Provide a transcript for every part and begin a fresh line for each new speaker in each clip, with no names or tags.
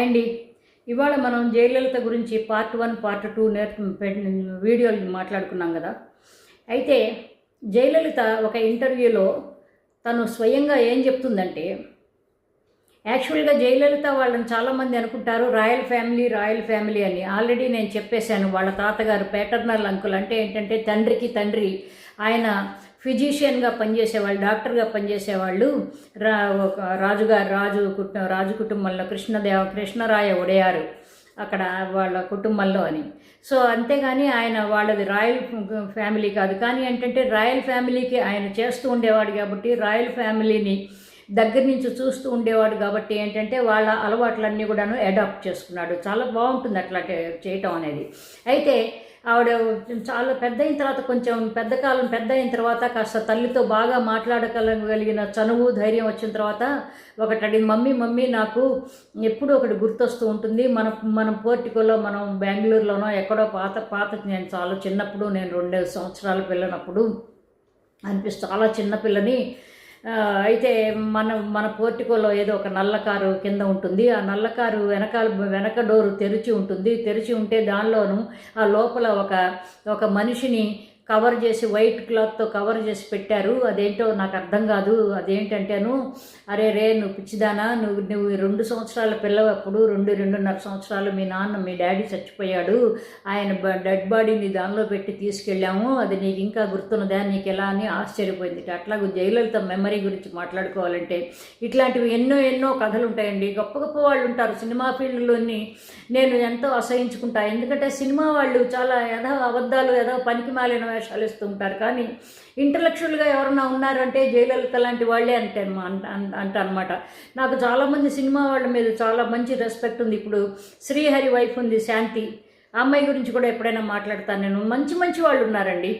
అండి ఇవాళ మనం జయలలిత గురించి పార్ట్ వన్ పార్ట్ టూ నేర్ వీడియోలు మాట్లాడుకున్నాం కదా. అయితే జయలలిత ఒక ఇంటర్వ్యూలో తను స్వయంగా ఏం చెప్తుందంటే యాక్చువల్గా జయలలిత వాళ్ళని చాలామంది అనుకుంటారు రాయల్ ఫ్యామిలీ రాయల్ ఫ్యామిలీ అని. ఆల్రెడీ నేను చెప్పేశాను వాళ్ళ తాతగారు ప్యాటర్నల్ అంకుల్ అంటే ఏంటంటే తండ్రికి తండ్రి. ఆయన ఫిజీషియన్గా పనిచేసేవాళ్ళు డాక్టర్గా పనిచేసేవాళ్ళు. రా ఒక రాజుగారు రాజు కుటుంబ రాజు కుటుంబంలో కృష్ణదేవ కృష్ణరాయ ఒడయారు అక్కడ వాళ్ళ కుటుంబంలో అని. సో అంతేగాని ఆయన వాళ్ళది రాయల్ ఫ్యామిలీ కాదు. కానీ ఏంటంటే రాయల్ ఫ్యామిలీకి ఆయన చేస్తూ ఉండేవాడు కాబట్టి రాయల్ ఫ్యామిలీని దగ్గర నుంచి చూస్తూ ఉండేవాడు కాబట్టి ఏంటంటే వాళ్ళ అలవాట్లన్నీ కూడాను అడాప్ట్ చేసుకున్నాడు. చాలా బాగుంటుంది అట్లా చేయటం అనేది. అయితే ఆవిడ చాలా పెద్ద అయిన తర్వాత కొంచెం పెద్ద కాలం పెద్ద అయిన తర్వాత కాస్త తల్లితో బాగా మాట్లాడగలిగిన చనువు ధైర్యం వచ్చిన తర్వాత ఒకటి అడిగింది మమ్మీ మమ్మీ నాకు ఎప్పుడూ ఒకటి గుర్తొస్తూ ఉంటుంది. మన మనం పోర్టికోలో మనం బెంగళూరులోనో ఎక్కడో పాత పాత నేను చాలా చిన్నప్పుడు నేను రెండు సంవత్సరాల పిల్లనప్పుడు అనిపిస్తూ చాలా చిన్నపిల్లని అయితే మన మన పోర్టికోలో ఏదో ఒక నల్ల కారు కింద ఉంటుంది. ఆ నల్ల కారు వెనకాల వెనక డోరు తెరిచి ఉంటుంది. తెరిచి ఉంటే దానిలోనూ ఆ లోపల ఒక ఒక మనిషిని కవర్ చేసి వైట్ క్లాత్తో కవర్ చేసి పెట్టారు. అదేంటో నాకు అర్థం కాదు. అదేంటంటేను అరే రే నువ్వు పిచ్చిదానా నువ్వు నువ్వు రెండు సంవత్సరాల పిల్లవప్పుడు రెండు రెండున్నర సంవత్సరాలు మీ నాన్న మీ డాడీ చచ్చిపోయాడు. ఆయన బ- డెడ్ బాడీని దానిలో పెట్టి తీసుకెళ్ళాము. అది నీకు ఇంకా గుర్తున్నదా నీకు ఎలా అని ఆశ్చర్యపోయింది. అట్లాగే జయలలిత మెమరీ గురించి మాట్లాడుకోవాలంటే ఇట్లాంటివి ఎన్నో ఎన్నో కథలు ఉంటాయండి గొప్ప గొప్ప వాళ్ళు ఉంటారు సినిమా ఫీల్డ్లోని. నేను ఎంతో అసహించుకుంటా. ఎందుకంటే సినిమా వాళ్ళు చాలా ఏదో అబద్ధాలు ఏదో పనికి మాలిన అవకాశాలు ఇస్తూ ఉంటారు కానీ ఇంటలెక్చువల్గా ఎవరన్నా ఉన్నారంటే జయలలిత లాంటి వాళ్ళే అంటే అంట అనమాట నాకు చాలామంది సినిమా వాళ్ళ మీద చాలా మంచి రెస్పెక్ట్ ఉంది. ఇప్పుడు శ్రీహరి వైఫ్ ఉంది శాంతి. అమ్మాయి గురించి కూడా ఎప్పుడైనా మాట్లాడతాను నేను. మంచి మంచి వాళ్ళు ఉన్నారండి.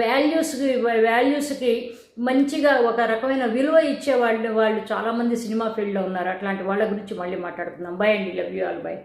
వాల్యూస్కి వాల్యూస్కి మంచిగా ఒక రకమైన విలువ ఇచ్చే వాళ్ళు వాళ్ళు చాలామంది సినిమా ఫీల్డ్లో ఉన్నారు. అట్లాంటి వాళ్ళ గురించి మళ్ళీ మాట్లాడుకుందాం. బాయ్ అండి. Love you all bye